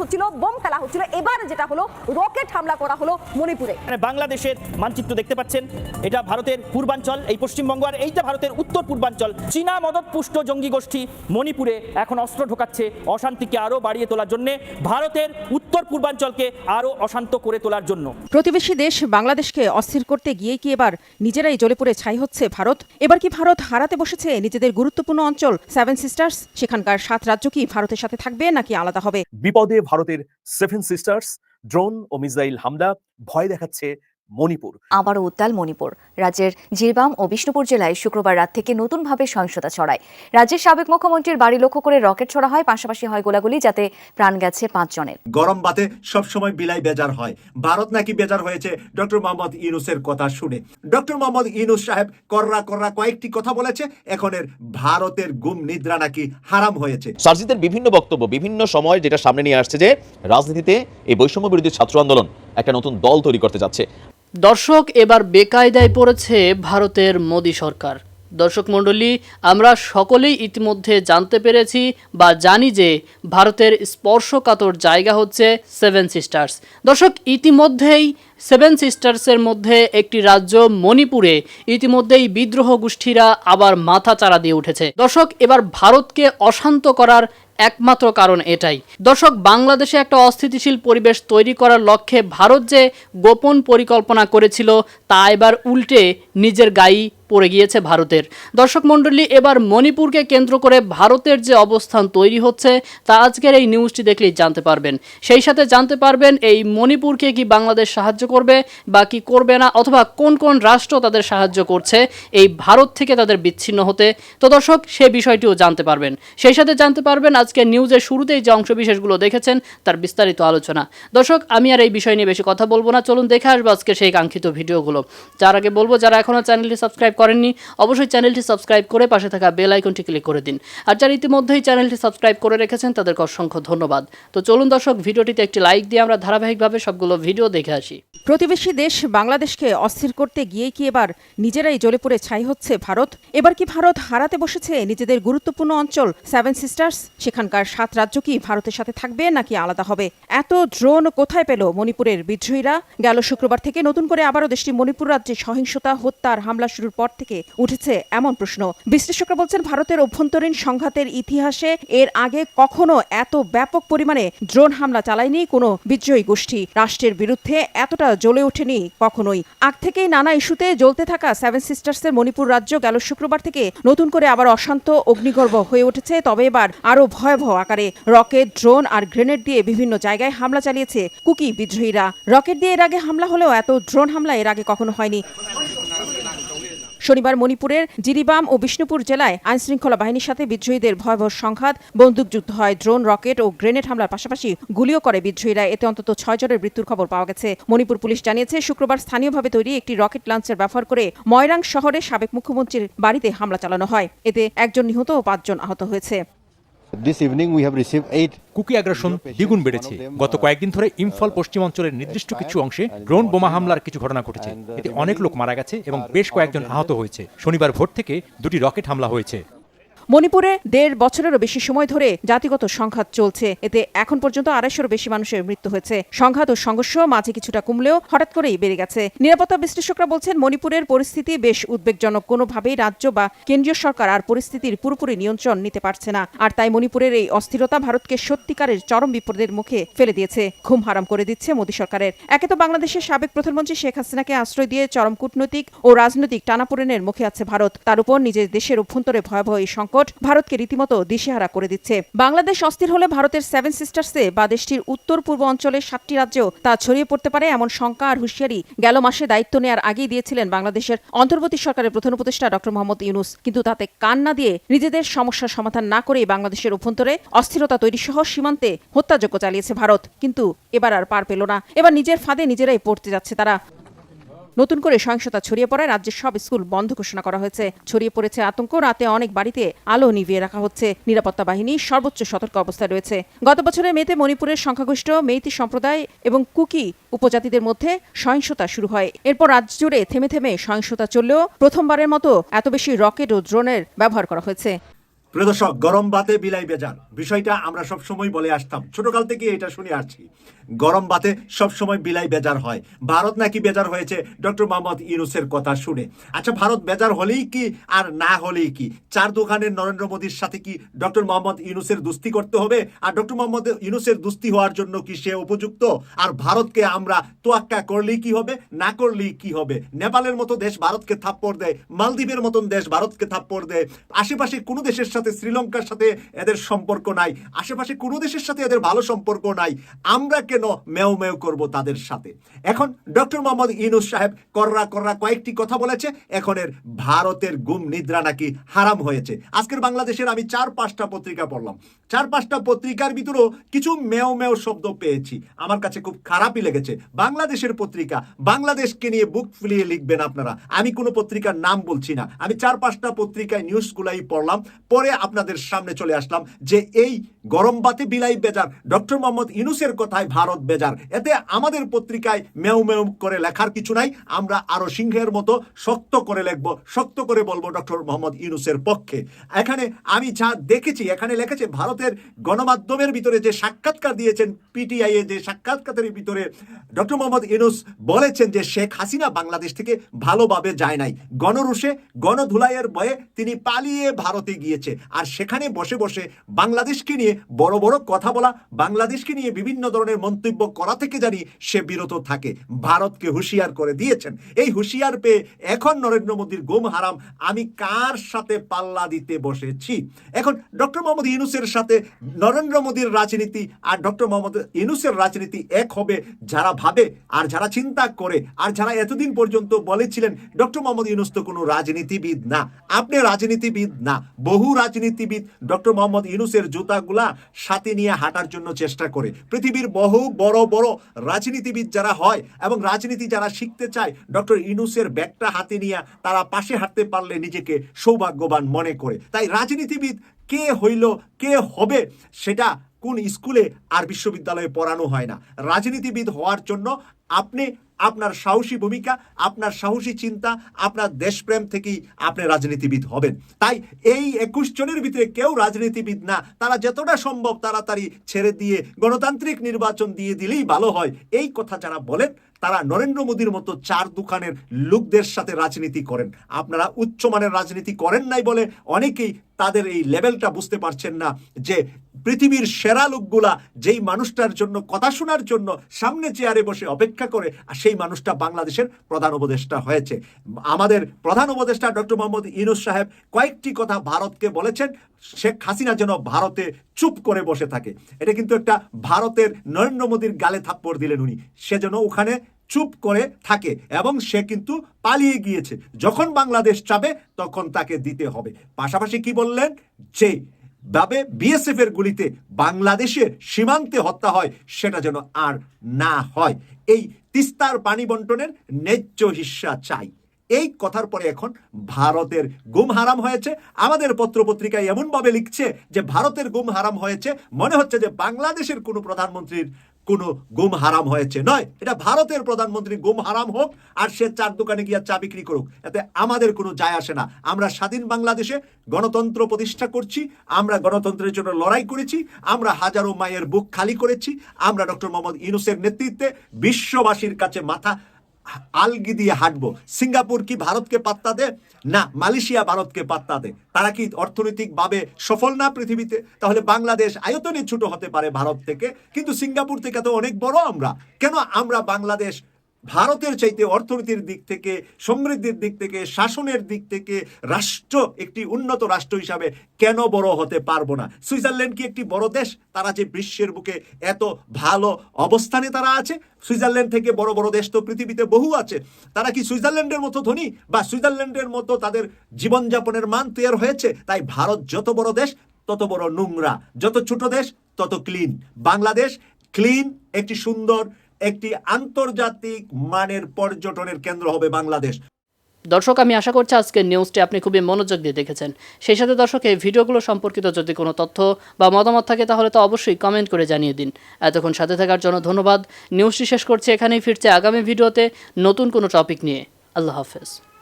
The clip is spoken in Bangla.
হচ্ছিল বোম ফেলা হচ্ছিল। এবার যেটা হলো রকেট হামলা করা হলো মণিপুরে। মানে বাংলাদেশের মানচিত্র দেখতে পাচ্ছেন। এটা ভারতের পূর্বাঞ্চল এই পশ্চিমবঙ্গ আর এইটা ভারতের উত্তর পূর্বাঞ্চল। চীনা মদতপুষ্ট জঙ্গি গোষ্ঠী মণিপুরে এখন অস্ত্র ঢোকাচ্ছে অশান্তিকে আরও বাড়িয়ে তোলার জন্য ভারতের উত্তর পূর্বাঞ্চলকে আরও অশান্ত করে তোলার জন্য। প্রতিবেশী দেশ বাংলাদেশকে অস্থির করতে গিয়ে কি এবার নিজেরাই জ্বলে পড়ে ছাই হচ্ছে ভারত? এবার কি ভারত হারাতে বসেছে নিজেদের গুরুত্বপূর্ণ অঞ্চল? সেভেন সিস্টার্স সেখানকার সাত রাজ্য কি ভারতের সাথে থাকবে নাকি আলাদা হবে? বিপদে ভারতের সেভেন সিস্টার্স ড্রোন ও মিসাইল হামলা ভয় দেখাচ্ছে মণিপুর। আবারও উত্তাল মণিপুর। রাজ্যের জিরবাম ও বিষ্ণুপুর জেলায় শুক্রবার রাত থেকে নতুনভাবে সহিংসতা ছড়ায়। রাজ্যের সাবেক মুখ্যমন্ত্রীর বাড়ি লক্ষ্য করে রকেট ছোড়া হয় পাশাপাশি হয় গোলাগুলি যাতে প্রাণ গেছে পাঁচজনের গরম বাতে সবসময় বিলাই বেজার হয়। ভারত নাকি বেজার হয়েছে ডক্টর মোহাম্মদ ইউনুসের কথা শুনে। ডক্টর মোহাম্মদ ইউনুস সাহেব কররা কররা কয়েকটি কথা বলেছে এখনের ভারতের গুম নিদ্রা নাকি হারাম হয়েছে। সার্জিদের বিভিন্ন বক্তব্য বিভিন্ন সময় যেটা সামনে নিয়ে আসছে যে রাজনীতিতে এই বৈষম্য বিরোধী ছাত্র আন্দোলন একটা নতুন দল তৈরি করতে যাচ্ছে। দর্শক, এবার বেকায়দায় পড়েছে ভারতের মোদী সরকার। দর্শক মণ্ডলী, আমরা সকলেই ইতিমধ্যে জানতে পেরেছি বা জানি যে ভারতের স্পর্শকাতর জায়গা হচ্ছে সেভেন সিস্টার্স। দর্শক, ইতিমধ্যেই সেভেন সিস্টার্সের মধ্যে একটি রাজ্য মণিপুরে, ইতিমধ্যেই বিদ্রোহ গোষ্ঠীরা আবার মাথা চারা দিয়ে উঠেছে। দর্শক, এবার ভারতকে অশান্ত করার একমাত্র কারণ এটাই। দর্শক, বাংলাদেশে একটা অস্থিতিশীল পরিবেশ তৈরি করার লক্ষ্যে ভারত যে গোপন পরিকল্পনা করেছিল, তা এবার উল্টে নিজের গায়ে পড়ে গিয়েছে ভারতের। দর্শক মণ্ডলী, এবার মণিপুরকে কেন্দ্র করে ভারতের যে অবস্থান তৈরি হচ্ছে, তা আজকের এই নিউজটি দেখলেই জানতে পারবেন। সেই সাথে জানতে পারবেন, এই মণিপুরকে কি বাংলাদেশ সাহায্য করবে বা কি করবে না, অথবা কোন কোন রাষ্ট্র তাদের সাহায্য করছে, এই ভারত থেকে তাদের বিচ্ছিন্ন হতে। তো দর্শক, সে বিষয়টিও জানতে পারবেন। সেই সাথে জানতে পারবেন, আজকে নিউজের শুরুতেই যে অংশবিশেষগুলো দেখেছেন, তার বিস্তারিত আলোচনা। দর্শক, আমি আর এই বিষয় নিয়ে বেশি কথা বলব না। চলুন দেখে আসব আজকে সেই কাঙ্ক্ষিত ভিডিওগুলো। যার আগে বলব, যারা এখনও চ্যানেলটি সাবস্ক্রাইব করেননি, অবশ্যই চ্যানেলটি সাবস্ক্রাইব করে পাশে থাকা বেল আইকনটি ক্লিক করে দিন। আর যারা ইতিমধ্যেই চ্যানেলটি সাবস্ক্রাইব করে রেখেছেন, তাদেরকে অসংখ্য ধন্যবাদ। তো চলুন দর্শক, ভিডিওটিতে একটি লাইক দিয়ে আমরা ধারাবাহিকভাবে সবগুলো ভিডিও দেখে আসি। প্রতিবেশী দেশ বাংলাদেশকে অস্থির করতে গিয়ে কি এবার নিজেরাই জ্বলে পড়ে ছাই হচ্ছে ভারত? এবার কি ভারত হারাতে বসেছে নিজেদের গুরুত্বপূর্ণ অঞ্চল সেভেন সিস্টার্স? সেখানকার সাত রাজ্য কি ভারতের সাথে থাকবে নাকি আলাদা হবে? এত ড্রোন কোথায় পেল মণিপুরের বিদ্রোহীরা? গেল শুক্রবার থেকে নতুন করে আবারও দেশটি মণিপুর রাজ্যে সহিংসতা, হত্যার হামলা শুরুর পর থেকে উঠেছে এমন প্রশ্ন। বিশ্লেষকরা বলছেন, ভারতের অভ্যন্তরীণ সংঘাতের ইতিহাসে এর আগে কখনো এত ব্যাপক পরিমাণে ড্রোন হামলা চালায়নি কোনো বিদ্রোহী গোষ্ঠী। রাষ্ট্রের বিরুদ্ধে এতটা জ্বলে ওঠেনি কখনোই। আগ থেকেই নানা ইস্যুতে জ্বলতে থাকা সেভেন সিস্টার্সের মণিপুর রাজ্য গেল শুক্রবার থেকে নতুন করে আবার অশান্ত, অগ্নিগর্ভ হয়ে উঠেছে। তবে এবার আরও ভয়াবহ আকারে রকেট, ড্রোন আর গ্রেনেড দিয়ে বিভিন্ন জায়গায় হামলা চালিয়েছে কুকি বিদ্রোহীরা। রকেট দিয়ে এর আগে হামলা হলেও এত ড্রোন হামলা এর আগে কখনো হয়নি। শনিবার মণিপুরের জিরিবাম ও বিষ্ণুপুর জেলায় আইনশৃঙ্খলা বাহিনীর সাথে বিদ্রোহীদের ভয়াবহ সংঘাত, বন্দুকযুদ্ধ হয়, ড্রোন, রকেট ও গ্রেনেড হামলার পাশাপাশি গুলিও করে বিদ্রোহীরা। এতে অন্তত ছয় জনের মৃত্যুর খবর পাওয়া গেছে। মণিপুর পুলিশ জানিয়েছে, শুক্রবার স্থানীয়ভাবে তৈরি একটি রকেট লঞ্চের ব্যবহার করে ময়রাং শহরে সাবেক মুখ্যমন্ত্রীর বাড়িতে হামলা চালানো হয়। এতে একজন নিহত ও পাঁচজন আহত হয়েছে। কুকি আগ্রাসন দ্বিগুণ বেড়েছে। গত কয়েকদিন ধরে ইম্ফল পশ্চিমাঞ্চলের নির্দিষ্ট কিছু অংশে ড্রোন বোমা হামলার কিছু ঘটনা ঘটেছে। এতে অনেক লোক মারা গেছে এবং বেশ কয়েকজন আহত হয়েছে। শনিবার ভোর থেকে দুটি রকেট হামলা হয়েছে। মণিপুরে দেড় বছরেরও বেশি সময় ধরে জাতিগত সংঘাত চলছে। এতে এখন পর্যন্ত আড়াইশোর বেশি মানুষের মৃত্যু হয়েছে। সংঘাত ও সংঘর্ষ মাঝে কিছুটা কমলেও হঠাৎ করেই বেড়ে গেছে। নিরাপত্তা বিশ্লেষকরা বলছেন, মণিপুরের পরিস্থিতি বেশ উদ্বেগজনক। কোনোভাবেই রাজ্য বা কেন্দ্রীয় সরকার আর পরিস্থিতির পুরোপুরি নিয়ন্ত্রণ নিতে পারছে না। আর তাই মণিপুরের এই অস্থিরতা ভারতকে সত্যিকারের চরম বিপদের মুখে ফেলে দিয়েছে। ঘুম হারাম করে দিচ্ছে মোদী সরকারের। একে তো বাংলাদেশের সাবেক প্রধানমন্ত্রী শেখ হাসিনাকে আশ্রয় দিয়ে চরম কূটনৈতিক ও রাজনৈতিক টানাপোড়েনের মুখে আছে ভারত। তার উপর নিজের দেশের অভ্যন্তরে ভয়াবহ এই সংকট ভারতকে রীতিমতো দিশেহারা করে দিচ্ছে। বাংলাদেশ অস্থির হলে ভারতের সেভেন সিস্টার্সে বা দেশটির উত্তর পূর্ব অঞ্চলের সাতটি রাজ্যেও তা ছড়িয়ে পড়তে পারে এমন শঙ্কা আর হুঁশিয়ারি গেল মাসে দায়িত্ব নেওয়ার আগেই দিয়েছিলেন বাংলাদেশের অন্তর্বর্তী সরকারের প্রধান উপদেষ্টা ডক্টর মোহাম্মদ ইউনুস। কিন্তু তাতে কান না দিয়ে নিজেদের সমস্যার সমাধান না করেই বাংলাদেশের অভ্যন্তরে অস্থিরতা তৈরি সহ সীমান্তে হত্যাযজ্ঞ চালিয়েছে ভারত। কিন্তু এবার আর পার পেল না। এবার নিজের ফাঁদে নিজেরাই পড়তে যাচ্ছে তারা। নতুন করে সহিংসতা ছড়িয়ে পড়ায় রাজ্যের সব স্কুল বন্ধ ঘোষণা করা হয়েছে। ছড়িয়ে পড়েছে আতঙ্ক, রাতে অনেক বাড়িতে আলো নিভিয়ে রাখা হচ্ছে। নিরাপত্তা বাহিনী সর্বোচ্চ সতর্ক অবস্থায় রয়েছে। গত বছরের মেতে মণিপুরের সংখ্যাগরিষ্ঠ মেইতি সম্প্রদায় এবং কুকি উপজাতিদের মধ্যে সহিংসতা শুরু হয়। এরপর রাজ্য জুড়ে থেমে থেমে সহিংসতা চললেও প্রথমবারের মতো এত বেশি রকেট ও ড্রোনের ব্যবহার করা হয়েছে। প্রিয় দর্শক, গরম বাতে বিলাই বেজার বিষয়টা আমরা সব সময় বলে আসতাম। ছোটকাল থেকে এটা শুনে আসছি। গরম বাতে সব সময় বিলাই বেজার হয়। ভারত নাকি বেজার হয়েছে? ডক্টর মোহাম্মদ ইউনুসের কথা শুনে। আচ্ছা ভারত বেজার হলেই কি আর না হলেই কি? চার দোকানের নরেন্দ্র মোদীর সাথে কি ডক্টর মোহাম্মদ ইউনুসের দুস্তি করতে হবে? আর ডক্টর মোহাম্মদ ইউনুসের দুস্তি হওয়ার জন্য কি সে উপযুক্ত? আর ভারতকে আমরা তোয়াক্কা করলেই কি হবে? না করলেই কি হবে? নেপালের মতো দেশ ভারতকে থাপ্পড় দেয়, মালদ্বীপের মতন দেশ ভারতকে থাপ্পড় দেয়। আশেপাশে কোনো দেশের সাথে শ্রীলঙ্কার সাথে এদের সম্পর্ক নাই। আশেপাশে কোনো দেশের সাথে এদের ভালো সম্পর্ক নাই। আমরা কেন মেও মেও করব তাদের সাথে? এখন ডক্টর মোহাম্মদ ইনুস সাহেব কররা কররা কয়েকটি কথা বলেছে। এখনের ভারতের গুম নিদ্রা নাকি হারাম হয়েছে। আজকের বাংলাদেশের আমি চার পাঁচটা পত্রিকা পড়লাম। চার পাঁচটা পত্রিকার ভিতরেও কিছু মেও মেও শব্দ পেয়েছি। আমার কাছে খুব খারাপই লেগেছে। বাংলাদেশের পত্রিকা, বাংলাদেশকে নিয়ে বুক ফুলিয়ে লিখবেন আপনারা। আমি কোনো পত্রিকার নাম বলছি না। আমি চার পাঁচটা পত্রিকায় নিউজগুলাই পড়লাম। পরে আপনাদের সামনে চলে আসলাম যে এই গরম বাতে বিলাই বেজার। ডক্টর মোহাম্মদ ইনুসের কথায় ভারত বেজার। এতে আমাদের পত্রিকায় মেউ মেউ করে লেখার কিছু নাই। আমরা আরও সিংহের মতো শক্ত করে লিখব, শক্ত করে বলব ডক্টর মোহাম্মদ ইনুসের পক্ষে। এখানে আমি যা দেখেছি, এখানে লেখেছে ভারতের গণমাধ্যমের ভিতরে যে সাক্ষাৎকার দিয়েছেন, পিটিআই এ যে সাক্ষাৎকারের ভিতরে ডক্টর মোহাম্মদ ইনুস বলেছেন যে শেখ হাসিনা বাংলাদেশ থেকে ভালোভাবে যায় নাই। গণরুষে, গণধুলাইয়ের ভয়ে তিনি পালিয়ে ভারতে গিয়েছে। আর সেখানে বসে বসে বাংলাদেশকে নিয়ে বড় বড় কথা বলা, বাংলাদেশকে নিয়ে বিভিন্ন ধরনের মন্তব্য করা থেকে জানি সে বিরত থাকে। ভারতকে হুঁশিয়ার করে দিয়েছেন। এই হুঁশিয়ার পেয়ে এখন নরেন্দ্র মোদীর গুম হারাম, আমি কার সাথে পাল্লা দিতে বসেছি? এখন ডক্টর মোহাম্মদ ইউনুসের সাথে নরেন্দ্র মোদীর রাজনীতি আর ডক্টর মোহাম্মদ ইউনুসের রাজনীতি এক হবে যারা ভাবে আর যারা চিন্তা করে আর যারা এতদিন পর্যন্ত বলেছিলেন, ডক্টর মোহাম্মদ ইউনুস তো কোনো রাজনীতিবিদ না। আপনি রাজনীতিবিদ না, বহু রাজনীতিবিদ ডক্টর মোহাম্মদ ইউনুসের জুতাগুলা সাথে নিয়ে হাঁটার জন্য চেষ্টা করে। পৃথিবীর বহু বড় বড় রাজনীতিবিদ যারা হয় এবং রাজনীতি যারা শিখতে চায়, ডক্টর ইউনুসের ব্যাগটা হাতে নিয়ে তারা পাশে হাঁটতে পারলে নিজেকে সৌভাগ্যবান মনে করে। তাই রাজনীতিবিদ কে হইল, কে হবে, সেটা কোন স্কুলে আর বিশ্ববিদ্যালয়ে পড়ানো হয় না। রাজনীতিবিদ হওয়ার জন্য আপনি আপনার সাহসী ভূমিকা, আপনার সাহসী চিন্তা, আপনার দেশপ্রেম থেকেই আপনি রাজনীতিবিদ হবেন। তাই এই একুশ জনের ভিতরে কেউ রাজনীতিবিদ না। তারা যতটা সম্ভব তাড়াতাড়ি ছেড়ে দিয়ে গণতান্ত্রিক নির্বাচন দিয়ে দিলেই ভালো হয়। এই কথা যারা বলেন, তারা নরেন্দ্র মোদীর মতো চার দোকানের লোকদের সাথে রাজনীতি করেন। আপনারা উচ্চমানের রাজনীতি করেন নাই বলে অনেকেই তাদের এই লেভেলটা বুঝতে পারছেন না যে পৃথিবীর সেরা লোকগুলা যেই মানুষটার জন্য, কথা শোনার জন্য সামনে চেয়ারে বসে অপেক্ষা করে, আর সেই মানুষটা বাংলাদেশের প্রধান উপদেষ্টা হয়েছে। আমাদের প্রধান উপদেষ্টা ডক্টর মোহাম্মদ ইনুস সাহেব কয়েকটি কথা ভারতকে বলেছেন, শেখ হাসিনা যেন ভারতে চুপ করে বসে থাকে। এটা কিন্তু একটা ভারতের নরেন্দ্র মোদীর গালে থাপ্পড় দিলেন উনি। সে যেন ওখানে চুপ করে থাকে এবং সে কিন্তু পালিয়ে গিয়েছে। যখন বাংলাদেশ চাবে তখন তাকে দিতে হবে। পাশাপাশি কি বললেন? যে ভাবে বিএসএফ এর গুলিতে বাংলাদেশের সীমান্তে হত্যা হয়, সেটা যেন আর না হয়। এই তিস্তার পানি বন্টনের ন্যায্য হিস্সা চাই। এই কথার পরে এখন ভারতের গুম হারাম হয়েছে। আমাদের পত্রপত্রিকায় এমনভাবে লিখছে যে, ভারতের গুম হারাম হয়েছে। মনে হচ্ছে যে, বাংলাদেশের কোনো প্রধানমন্ত্রীর কোনো গুম হারাম হয়েছে নয়। এটা ভারতের প্রধানমন্ত্রী গুম হারাম হোক আর সে চার দোকানে গিয়ে চা বিক্রি করুক, এতে আমাদের কোনো যায় আসে না। আমরা স্বাধীন বাংলাদেশে গণতন্ত্র প্রতিষ্ঠা করছি, আমরা গণতন্ত্রের জন্য লড়াই করেছি, আমরা হাজারো মায়ের বুক খালি করেছি, আমরা ডক্টর মোহাম্মদ ইউনুসের নেতৃত্বে বিশ্ববাসীর কাছে মাথা আলগি দিয়ে হাঁটবো। সিঙ্গাপুর কি ভারতকে পাত্তা দে না, মালয়েশিয়া ভারতকে পাত্তা দে তারা কি অর্থনৈতিকভাবে সফল না পৃথিবীতে? তাহলে বাংলাদেশ আয়তনে ছোট হতে পারে ভারত থেকে, কিন্তু সিঙ্গাপুর থেকে তো অনেক বড় আমরা। কেন আমরা বাংলাদেশ ভারতের চাইতে অর্থনীতির দিক থেকে, সমৃদ্ধির দিক থেকে, শাসনের দিক থেকে রাষ্ট্র একটি উন্নত রাষ্ট্র হিসাবে কেন বড় হতে পারব না? সুইজারল্যান্ড কি একটি বড় দেশ? তারা যে বিশ্বের বুকে এত ভালো অবস্থানে তারা আছে, সুইজারল্যান্ড থেকে বড় বড় দেশ তো পৃথিবীতে বহু আছে, তারা কি সুইজারল্যান্ডের মতো ধনী বা সুইজারল্যান্ডের মতো তাদের জীবনযাপনের মান তৈরি হয়েছে? তাই ভারত যত বড় দেশ, তত বড় নোংরা, যত ছোট দেশ, তত ক্লিন। বাংলাদেশ ক্লিন, একটি সুন্দর একটি আন্তর্জাতিক মানের পর্যটনের কেন্দ্র হবে বাংলাদেশ। দর্শক, আমি আশা করছি আজকের নিউজটি আপনি খুবই মনোযোগ দিয়ে দেখেছেন। সেই সাথে দর্শক, এই ভিডিওগুলো সম্পর্কিত যদি কোনো তথ্য বা মতামত থাকে, তাহলে তো অবশ্যই কমেন্ট করে জানিয়ে দিন। এতক্ষণ সাথে থাকার জন্য ধন্যবাদ। নিউজটি শেষ করছি, এখানেই ফিরছে আগামী ভিডিওতে নতুন কোনো টপিক নিয়ে। আল্লাহ হাফেজ।